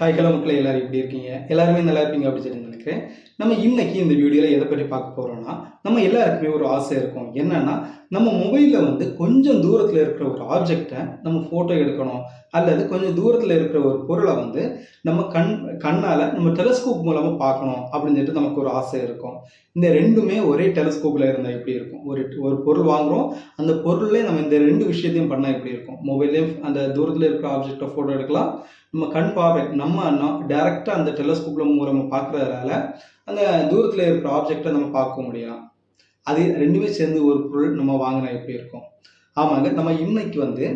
Hi hello மக்களை எல்லோரும் எப்படி இருக்கீங்க? எல்லாருமே நல்லா இருப்பீங்க அப்படின்னு சொல்லி நினைக்கிறேன். நம்ம இன்னைக்கு இந்த வீடியோவில் எதை பற்றி பார்க்க போகிறோம்னா நம்ம எல்லாருக்குமே ஒரு ஆசை இருக்கும். என்னன்னா நம்ம மொபைலில் வந்து கொஞ்சம் தூரத்தில் இருக்கிற ஒரு ஆப்ஜெக்டை நம்ம ஃபோட்டோ எடுக்கணும். அல்லது கொஞ்சம் தூரத்தில் இருக்கிற ஒரு பொருளை வந்து நம்ம கண் கண்ணால் நம்ம டெலஸ்கோப் மூலமாக பார்க்கணும் அப்படின்னு சொல்லிட்டு நமக்கு ஒரு ஆசை இருக்கும். இந்த ரெண்டுமே ஒரே டெலஸ்கோப்பில் இருந்தால் எப்படி இருக்கும்? ஒரு ஒரு பொருள் வாங்குகிறோம் அந்த பொருள்லேயே நம்ம இந்த ரெண்டு விஷயத்தையும் பண்ணால் எப்படி இருக்கும்? மொபைல்லேயும் அந்த தூரத்தில் இருக்கிற ஆப்ஜெக்டை ஃபோட்டோ எடுக்கலாம் நம்ம கண் பார்வை நம்ம டேரெக்டாக அந்த டெலஸ்கோப்பில் மூலமாக பார்க்குறதுனால அந்த தூரத்தில் இருக்கிற ஆப்ஜெக்டை நம்ம பார்க்க முடியலாம். அது ரெண்டுமே சேர்ந்து ஒரு பொருள் நம்ம வாங்கினா எப்படி இருக்கும்? ஆமாங்க நம்ம இன்னைக்கு வந்து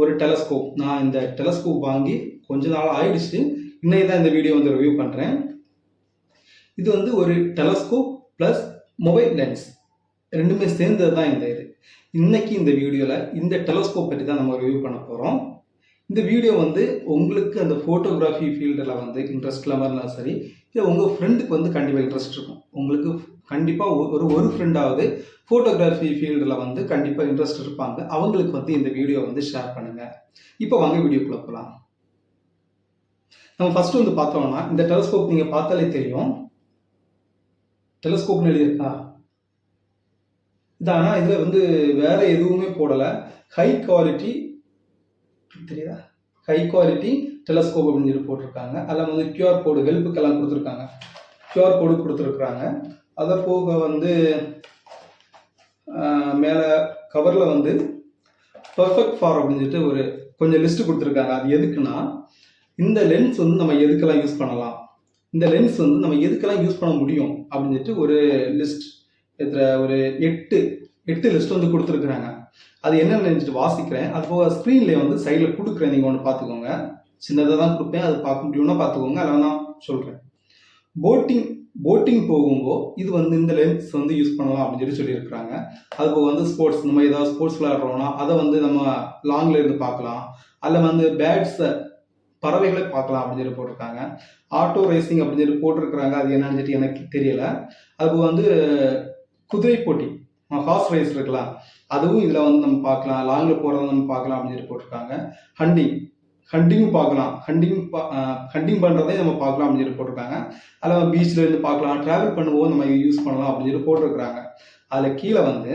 ஒரு டெலஸ்கோப் நான் இந்த டெலஸ்கோப் வாங்கி கொஞ்ச நாள் ஆயிடுச்சு இன்னைக்கு தான் இந்த வீடியோ வந்து ரிவ்யூ பண்ணுறேன் இது வந்து ஒரு டெலஸ்கோப் ப்ளஸ் மொபைல் லென்ஸ் ரெண்டுமே சேர்ந்தது தான் இந்த இது. இன்னைக்கு இந்த வீடியோவில் இந்த டெலஸ்கோப் பற்றி தான் நம்ம ரிவ்யூ பண்ண போகிறோம் இந்த வீடியோ வந்து உங்களுக்கு அந்த ஃபோட்டோகிராஃபி ஃபீல்டில் வந்து இன்ட்ரெஸ்ட் இல்லாமல் இருந்தாலும் சரி இல்லை உங்கள் ஃப்ரெண்டுக்கு வந்து கண்டிப்பாக இன்ட்ரெஸ்ட் இருக்கும். உங்களுக்கு கண்டிப்பாக ஒரு ஒரு ஃப்ரெண்டாவது ஃபோட்டோகிராஃபி ஃபீல்டில் வந்து கண்டிப்பாக இன்ட்ரெஸ்ட் இருப்பாங்க. அவங்களுக்கு வந்து இந்த வீடியோ வந்து ஷேர் பண்ணுங்கள் இப்போ வாங்க வீடியோக்குள்ளே போகலாம் நம்ம ஃபஸ்ட்டு வந்து பார்த்தோம்னா இந்த டெலஸ்கோப் நீங்கள் பார்த்தாலே தெரியும். டெலஸ்கோப்னு எழுதியிருக்கா? இது ஆனால் இதில் வந்து வேறு எதுவுமே போடலை. ஹை குவாலிட்டி தெரியுதா? ஹை குவாலிட்டி டெலஸ்கோப் அப்படின்னு சொல்லி போட்டிருக்காங்க. அதில் வந்து கியூஆர் கோடு ஹெல்ப்புக்கெல்லாம் கொடுத்துருக்காங்க. கியூஆர் கோடு கொடுத்துருக்குறாங்க. அதை போக வந்து மேலே கவரில் வந்து பர்ஃபெக்ட் ஃபார் அப்படின்னு சொல்லிட்டு ஒரு கொஞ்சம் லிஸ்ட் கொடுத்துருக்காங்க. அது எதுக்குன்னா இந்த லென்ஸ் வந்து நம்ம எதுக்கெல்லாம் யூஸ் பண்ணலாம்? இந்த லென்ஸ் வந்து நம்ம எதுக்கெல்லாம் யூஸ் பண்ண முடியும்? அப்படின்னு சொல்லிட்டு ஒரு லிஸ்ட் இதில் ஒரு எட்டு எட்டு லிஸ்ட் வந்து கொடுத்துருக்குறாங்க. அது என்ன நினச்சிட்டு வாசிக்கிறேன். அது போக ஸ்க்ரீன்லேயே வந்து சைடில் கொடுக்குறேன். நீங்கள் ஒன்று பார்த்துக்கோங்க. சின்னதாக தான் கொடுப்பேன். அது பார்க்க முடியும்னா பார்த்துக்கோங்க. அதெல்லாம் நான் சொல்கிறேன் போட்டிங் போட்டிங் போகும்போது இது வந்து இந்த லென்ஸ் வந்து யூஸ் பண்ணலாம் அப்படின்னு சொல்லி சொல்லியிருக்கிறாங்க. அது போக வந்து ஸ்போர்ட்ஸ் நம்ம ஏதாவது ஸ்போர்ட்ஸ் விளையாடுறோம்னா அதை வந்து நம்ம லாங்கில் இருந்து பார்க்கலாம். அதில் வந்து பேட்ஸை பறவைகளை பார்க்கலாம் அப்படின்னு சொல்லி போட்டிருக்காங்க. ஆட்டோ ரேசிங் அப்படின்னு சொல்லி போட்டிருக்கிறாங்க. அது என்னன்னு சொல்லிட்டு எனக்கு தெரியல. அது போக வந்து குதிரை போட்டி. ஹார்ஸ் ரேஸ் இருக்கலாம். அதுவும் இதில் வந்து நம்ம பார்க்கலாம். லாங்கில் போகிறத நம்ம பார்க்கலாம் அப்படின்னு சொல்லி போட்டிருக்காங்க. ஹண்டிங் ஹண்டிங் பார்க்கலாம். ஹண்டிங் ஹண்டிங் பண்ணுறதே நம்ம பார்க்கலாம் அப்படின்னு சொல்லி போட்டிருக்காங்க. அதில் பீச்சில் இருந்து பார்க்கலாம். ட்ராவல் பண்ணும்போது நம்ம யூஸ் பண்ணலாம் அப்படின்னு சொல்லி போட்டிருக்கிறாங்க. அதில் கீழே வந்து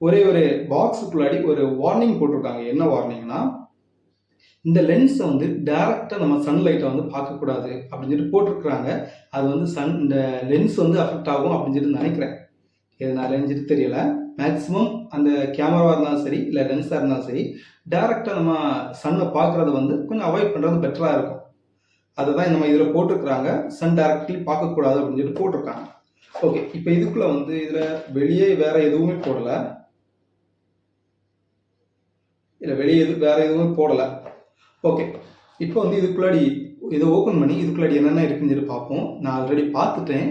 ஒரே ஒரு பாக்ஸுக்குள்ளாடி ஒரு வார்னிங் போட்டிருக்காங்க. என்ன வார்னிங்னா இந்த லென்ஸை வந்து டைரக்டாக நம்ம சன்லைட்டை வந்து பார்க்கக்கூடாது அப்படின்னு சொல்லிட்டு போட்டிருக்கிறாங்க. அது வந்து சன் இந்த லென்ஸ் வந்து அஃபெக்ட் ஆகும் அப்படின்னு சொல்லிட்டு நினைக்கிறேன். நான் சொல்லிட்டு தெரியல. மேக்ஸிமம் அந்த கேமராவாக இருந்தாலும் சரி இல்லை லென்ஸாக இருந்தாலும் சரி டேரெக்டாக நம்ம சன்னை பார்க்குறத வந்து கொஞ்சம் அவாய்ட் பண்ணுறது பெட்டராக இருக்கும். அதுதான் நம்ம இதில் போட்டிருக்கிறாங்க. சன் டேரக்ட்லி பார்க்கக்கூடாது அப்படின்னு சொல்லிட்டு போட்டிருக்காங்க. ஓகே இப்போ இதுக்குள்ளே வந்து இதில் வெளியே வேறு எதுவுமே போடலை. இல்லை வெளியே எது வேறு எதுவுமே போடலை. ஓகே இப்போ வந்து இதுக்குள்ளாடி இதை ஓப்பன் பண்ணி இதுக்குள்ளாடி என்னென்ன இருக்குன்னு சொல்லி பார்ப்போம். நான் ஆல்ரெடி பார்த்துட்டேன்.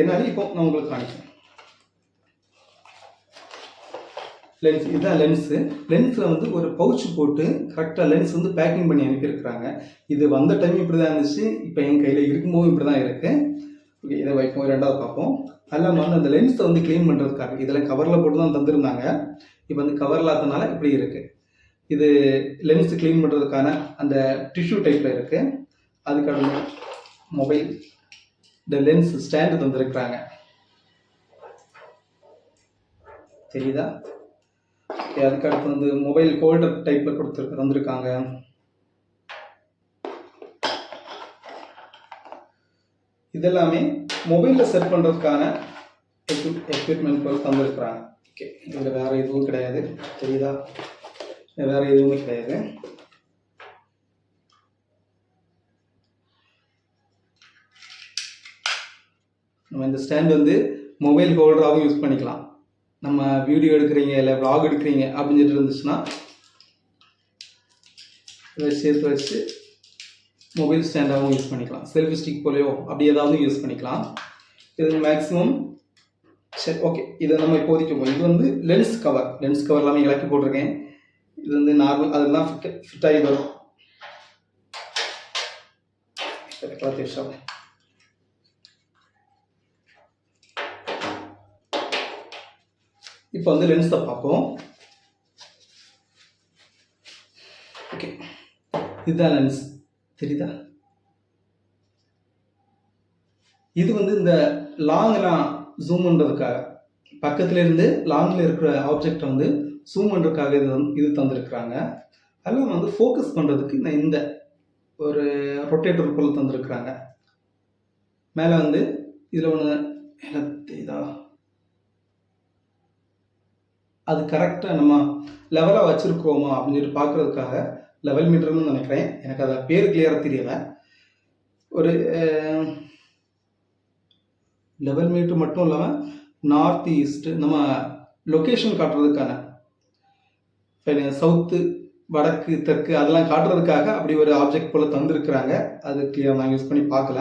என்னால இப்போ நான் உங்களுக்கு காணிக்கிறேன் லென்ஸ் இதுதான் லென்ஸு லென்ஸில் வந்து ஒரு பவுச் போட்டு கரெக்டாக லென்ஸ் வந்து பேக்கிங் பண்ணி அனுப்பியிருக்கிறாங்க. இது வந்த டைம் இப்படி தான் இருந்துச்சு. இப்போ என் கையில் இருக்கும்போது இப்படி தான் இருக்குது ஓகே இதை வைப்போம். ரெண்டாவது பார்ப்போம். அதெல்லாம் வந்து அந்த லென்ஸை வந்து க்ளீன் பண்ணுறதுக்காக இதில் கவரில் போட்டு தான் தந்திருந்தாங்க. இப்போ வந்து கவர் இல்லாதனால இப்படி இருக்குது இது லென்ஸ் க்ளீன் பண்ணுறதுக்கான அந்த டிஷ்யூ டைப்பில் இருக்குது அதுக்கான மொபைல் இந்த லென்ஸ் ஸ்டாண்டு தந்திருக்கிறாங்க. தெரியுதா? ஓகே அதுக்கு அடுத்து வந்து மொபைல் ஹோல்டர் டைப்பில் கொடுத்து தந்திருக்காங்க இதெல்லாமே மொபைலில் செட் பண்ணுறதுக்கான எக்யூப்மெண்ட் தந்திருக்கிறாங்க. ஓகே இதில் வேறு எதுவும் கிடையாது. தெரியுதா? வேறு எதுவுமே கிடையாது. நம்ம இந்த ஸ்டாண்ட் வந்து மொபைல் ஹோல்டராகவும் யூஸ் பண்ணிக்கலாம். நம்ம வீடியோ எடுக்கிறீங்க இல்லை vlog எடுக்கிறீங்க அப்படின்னு சொல்லிட்டு இருந்துச்சுன்னா இதை சேர்த்து வச்சு மொபைல் ஸ்டாண்டாகவும் யூஸ் பண்ணிக்கலாம். செல்ஃபி ஸ்டிக் போலையோ அப்படி ஏதாவது யூஸ் பண்ணிக்கலாம். இது மேக்ஸிமம் சரி ஓகே இதை நம்ம இப்போதைக்கு போகும் இது வந்து லென்ஸ் கவர் லென்ஸ் கவர் எல்லாமே இலக்கி போட்டிருக்கேன். இது வந்து நார்மல் அதெல்லாம் ஃபிட் ஃபிட் ஆகி வரும். பிரத்யேஷம் இப்போ வந்து லென்ஸை பார்ப்போம். ஓகே இதுதான் லென்ஸ் தெரியுதா? இது வந்து இந்த லாங்லாம் ஜூம் பண்ணுறதுக்காக பக்கத்துலேருந்து லாங்கில் இருக்கிற ஆப்ஜெக்டை வந்து ஜூம் பண்ணுறதுக்காக இது வந்து- இது தந்திருக்கிறாங்க. அதெல்லாம் வந்து ஃபோக்கஸ் பண்ணுறதுக்கு நான் இந்த ஒரு ரொட்டேட்டர் போல் தந்திருக்கிறாங்க. மேலே வந்து இதில் ஒன்று இதா அது கரெக்டாக நம்ம லெவலாக வச்சுருக்கோமா அப்படின்னு சொல்லி பார்க்குறதுக்காக லெவல் மீட்டர்னு நினைக்கிறேன். எனக்கு அதை பேர் கிளியராக தெரியலை. ஒரு லெவல் மீட்டர் மட்டும் இல்லாமல் நார்த் ஈஸ்ட் நம்ம லொக்கேஷன் காட்டுறதுக்கான சவுத்து வடக்கு தெற்கு அதெல்லாம் காட்டுறதுக்காக அப்படி ஒரு ஆப்ஜெக்ட் போல் தந்திருக்கிறாங்க. அது கிளியர் நான் யூஸ் பண்ணி பார்க்கல.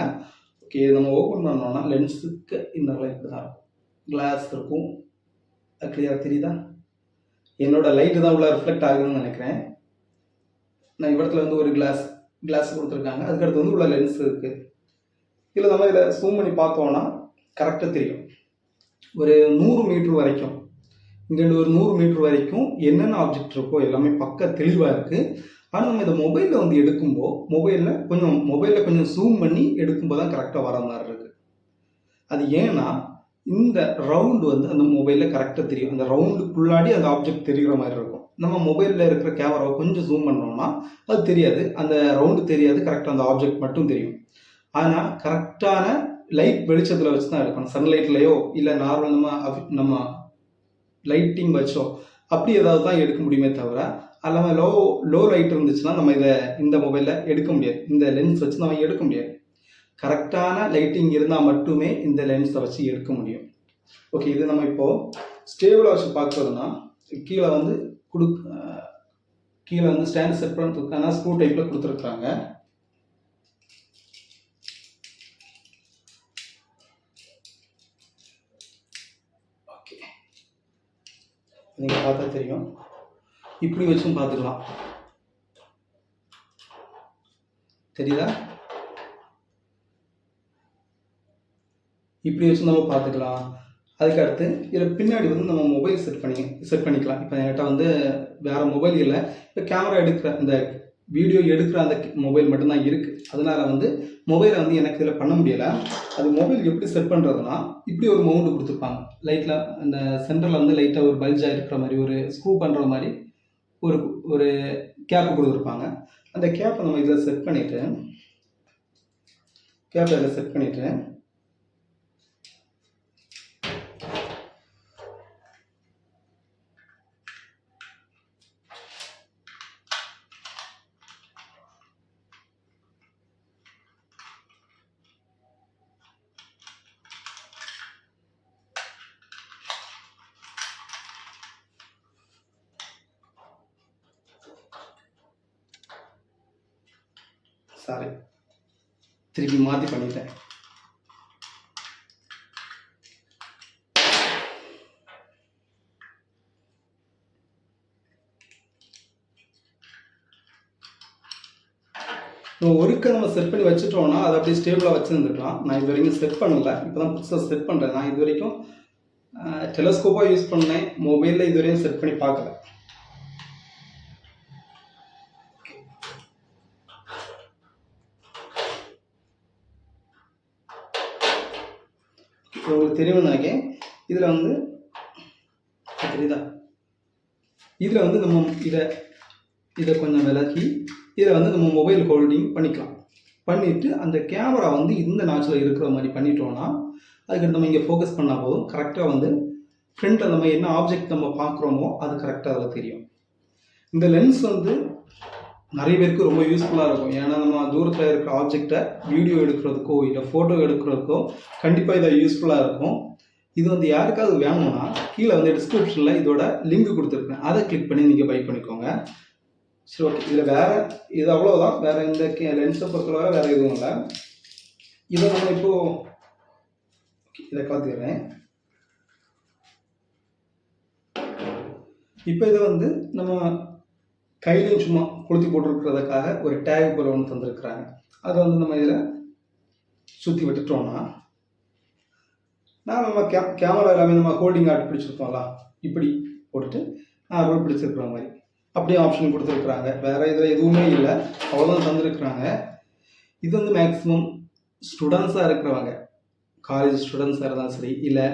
ஓகே நம்ம ஓப்பன் பண்ணோம்னா லென்ஸுக்கு இன்னும் இப்படி தான் இருக்கும். கிளாஸ் இருக்கும். அது கிளியராக தெரியுதா? என்னோட லைட்டு தான் உள்ள ரிஃப்ளெக்ட் ஆகுதுன்னு நினைக்கிறேன். நான் இவரத்தில் வந்து ஒரு கிளாஸ் கிளாஸ் கொடுத்துருக்காங்க. அதுக்கடுத்து வந்து உள்ள லென்ஸ் இருக்குது இதில் நம்ம இதில் ஜூம் பண்ணி பார்த்தோம்னா கரெக்டாக தெரியும். ஒரு நூறு மீட்ரு வரைக்கும் இங்கேருந்து ஒரு நூறு மீட்ரு வரைக்கும் என்னென்ன ஆப்ஜெக்ட் இருக்கோ எல்லாமே பக்க தெளிவாக இருக்குது ஆனால் நம்ம இதை மொபைலில் வந்து எடுக்கும்போது மொபைலில் கொஞ்சம் மொபைலில் கொஞ்சம் ஜூம் பண்ணி எடுக்கும்போது தான் கரெக்டாக வர மாதிரி இருக்குது அது ஏன்னா இந்த ரவுண்டு வந்து அந்த மொபைலில் கரெக்டாக தெரியும். அந்த ரவுண்டுக்குள்ளாடி அந்த ஆப்ஜெக்ட் தெரிகிற மாதிரி இருக்கும். நம்ம மொபைலில் இருக்கிற கேமராவை கொஞ்சம் ஜூம் பண்ணோம்னா அது தெரியாது. அந்த ரவுண்டு தெரியாது கரெக்டாக அந்த ஆப்ஜெக்ட் மட்டும் தெரியும். ஆனால் கரெக்டான லைட் வெளிச்சத்தில் வச்சு தான் எடுக்கணும். சன்லைட்லையோ இல்லை நார்மல் நம்ம நம்ம லைட்டிங் வச்சோ அப்படி ஏதாவது தான் எடுக்க முடியுமே தவிர அல்லாமல் லோ லோ லைட் இருந்துச்சுன்னா நம்ம இதை இந்த மொபைலில் எடுக்க முடியாது. இந்த லென்ஸ் வச்சு நம்ம எடுக்க முடியாது. கரெக்டான லைட்டிங் இருந்தால் மட்டுமே இந்த லென்ஸை வச்சு எடுக்க முடியும். ஓகே இது நம்ம இப்போது ஸ்டேபிளாக வச்சு பார்க்குறதுனா கீழே வந்து கொடு கீழே வந்து ஸ்டாண்ட் செட் பண்ணுறதுக்கான ஸ்க்ரூ டைப்பில் கொடுத்துருக்குறாங்க. ஓகே நீங்கள் பார்த்தா தெரியும். இப்படி வச்சும் பார்த்துக்கலாம். தெரியுதா? இப்படி வச்சு நம்ம பார்த்துக்கலாம். அதுக்கு அடுத்து இதில் பின்னாடி வந்து நம்ம மொபைல் செட் பண்ணி செட் பண்ணிக்கலாம். இப்போ என்கிட்ட வந்து வேறு மொபைல் இல்லை. இப்போ கேமரா எடுக்கிற இந்த வீடியோ எடுக்கிற அந்த மொபைல் மட்டும்தான் இருக்குது அதனால் வந்து மொபைலை வந்து எனக்கு இதில் பண்ண முடியலை. அது மொபைல் எப்படி செட் பண்ணுறதுனா இப்படி ஒரு மவுண்டு கொடுத்துருப்பாங்க. லைட்டில் அந்த சென்டரில் வந்து லைட்டாக ஒரு பல்ஜாக இருக்கிற மாதிரி ஒரு ஸ்க்ரூ பண்ணுற மாதிரி ஒரு ஒரு கேப் கொடுத்துருப்பாங்க. அந்த கேப்பை நம்ம இதில் செட் பண்ணிவிட்டு கேப்பை இதில் செட் பண்ணிவிட்டு சாரி. திருப்பி மாற்றி பண்ணிட்டேன். நம்ம ஒருக்க நம்ம செட் பண்ணி வச்சுட்டோம்னா அதை அப்படியே ஸ்டேபிளாக வச்சுருந்துருக்கலாம். நான் இது வரைக்கும் செட் பண்ணல. இப்போ தான் புதுசாக செட் பண்ணுறேன் நான் இது வரைக்கும் டெலஸ்கோப்பாக யூஸ் பண்ணேன். மொபைலில் இது வரையும் செட் பண்ணி பார்க்கல. உங்களுக்கு தெரியும்னு நினைக்கிறேன் இதில் வந்து தெரியுதா? இதில் வந்து நம்ம இதை இதை கொஞ்சம் விலக்கி இதில் வந்து நம்ம மொபைல் ஹோல்டிங் பண்ணிக்கலாம். பண்ணிவிட்டு அந்த கேமரா வந்து இந்த நாச்சில் இருக்கிற மாதிரி பண்ணிட்டோம்னா அதுக்கு நம்ம இங்கே ஃபோக்கஸ் பண்ணால் போதும். கரெக்டாக வந்து ஃப்ரண்ட்டில் நம்ம என்ன ஆப்ஜெக்ட் நம்ம பார்க்குறோமோ அது கரெக்டாக அதில் தெரியும். இந்த லென்ஸ் வந்து நிறைய பேருக்கு ரொம்ப யூஸ்ஃபுல்லாக இருக்கும். ஏன்னா நம்ம தூரத்தில் இருக்கிற ஆப்ஜெக்டை வீடியோ எடுக்கிறதுக்கோ இல்லை ஃபோட்டோ எடுக்கிறதுக்கோ கண்டிப்பாக இதை யூஸ்ஃபுல்லாக இருக்கும். இது வந்து யாருக்காவது வேணும்னா கீழே வந்து டிஸ்கிரிப்ஷனில் இதோட லிங்க் கொடுத்துருக்கேன். அதை கிளிக் பண்ணி நீங்கள் பை பண்ணிக்கோங்க. சரி ஓகே இதில் வேறு இது அவ்வளோதான் வேறு இந்த லென்ஸை பொறுத்தவரை வேறு எதுவும் இல்லை. இதை நம்ம இப்போது இதை கலந்துக்கிறேன் இப்போ இதை வந்து நம்ம கையிலையும் சும்மா கொளுத்தி போட்டிருக்கிறதுக்காக ஒரு டேக் போல ஒன்று தந்திருக்கிறாங்க. அதை வந்து நம்ம இதில் சுற்றி விட்டுட்டோம்னா நான் நம்ம கே கேமரா எல்லாமே நம்ம ஹோல்டிங் ஆட் பிடிச்சிருக்கோம்ல இப்படி போட்டுட்டு நார்மல் பிடிச்சிருக்கிற மாதிரி. அப்படியே ஆப்ஷன் கொடுத்துருக்குறாங்க. வேறு இதில் எதுவுமே இல்லை. அவ்வளோதான் தந்திருக்கிறாங்க. இது வந்து மேக்ஸிமம் ஸ்டூடெண்ட்ஸாக இருக்கிறவங்க. காலேஜ் ஸ்டூடெண்ட்ஸாக இருந்தாலும் சரி இல்லை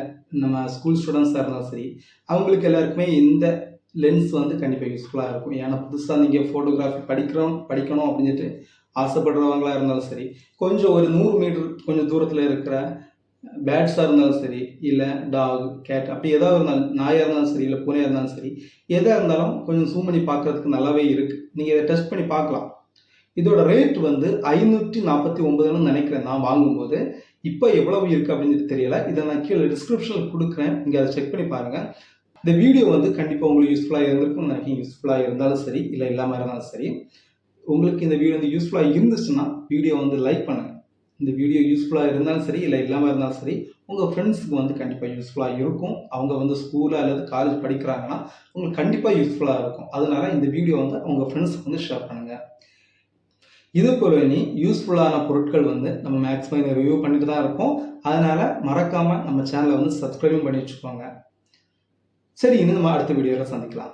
நம்ம ஸ்கூல் ஸ்டூடெண்ட்ஸாக இருந்தாலும் சரி அவங்களுக்கு எல்லாருக்குமே இந்த லென்ஸ் வந்து கண்டிப்பாக யூஸ்ஃபுல்லாக இருக்கும். ஏன்னா புதுசாக நீங்கள் ஃபோட்டோகிராஃபி படிக்கிறோம் படிக்கணும் அப்படின்னு சொல்லிட்டு ஆசைப்படுறவங்களாக இருந்தாலும் சரி கொஞ்சம் ஒரு நூறு மீட்டர் கொஞ்சம் தூரத்தில் இருக்கிற பேட்ஸாக இருந்தாலும் சரி இல்லை டாக் கேட் அப்படி எதாவது இருந்தாலும் நாயாக இருந்தாலும் சரி இல்லை பூனையாக இருந்தாலும் சரி எதாக இருந்தாலும் கொஞ்சம் ஜூம் பண்ணி பார்க்கறதுக்கு நல்லாவே இருக்குது நீங்கள் இதை டெஸ்ட் பண்ணி பார்க்கலாம். இதோட ரேட் வந்து ஐநூற்றி நாற்பத்தி ஒன்பதுன்னு நினைக்கிறேன் நான் வாங்கும்போது. இப்போ எவ்வளவு இருக்குது அப்படின்னு தெரியல. இதை நான் கீழே டிஸ்கிரிப்ஷனில் கொடுக்குறேன். நீங்கள் அதை செக் பண்ணி பாருங்கள் இந்த வீடியோ வந்து கண்டிப்பாக உங்களுக்கு யூஸ்ஃபுல்லாக இருந்திருக்கும் நினைக்கிறேன். யூஸ்ஃபுல்லாக இருந்தாலும் சரி இல்லை இல்லாமல் இருந்தாலும் சரி. உங்களுக்கு இந்த வீடியோ வந்து யூஸ்ஃபுல்லாக இருந்துச்சுன்னா வீடியோ வந்து லைக் பண்ணுங்கள் இந்த வீடியோ யூஸ்ஃபுல்லாக இருந்தாலும் சரி இல்லை இல்லாமல் இருந்தாலும் சரி உங்கள் ஃப்ரெண்ட்ஸுக்கு வந்து கண்டிப்பாக யூஸ்ஃபுல்லாக இருக்கும். அவங்க வந்து ஸ்கூலில் அல்லது காலேஜ் படிக்கிறாங்கன்னா உங்களுக்கு கண்டிப்பாக யூஸ்ஃபுல்லாக இருக்கும். அதனால இந்த வீடியோ வந்து உங்கள் ஃப்ரெண்ட்ஸுக்கு வந்து ஷேர் பண்ணுங்கள் இது போல இனி யூஸ்ஃபுல்லான பொருட்கள் வந்து நம்ம மேக்ஸிமம் இதை ரிவ்யூ பண்ணிட்டு தான் இருக்கோம். அதனால் மறக்காமல் நம்ம சேனலை வந்து சப்ஸ்கிரைபும் பண்ணி வச்சுக்கோங்க. சரி இன்னும் நம்ம அடுத்த வீடியோவில் சந்திக்கலாம்.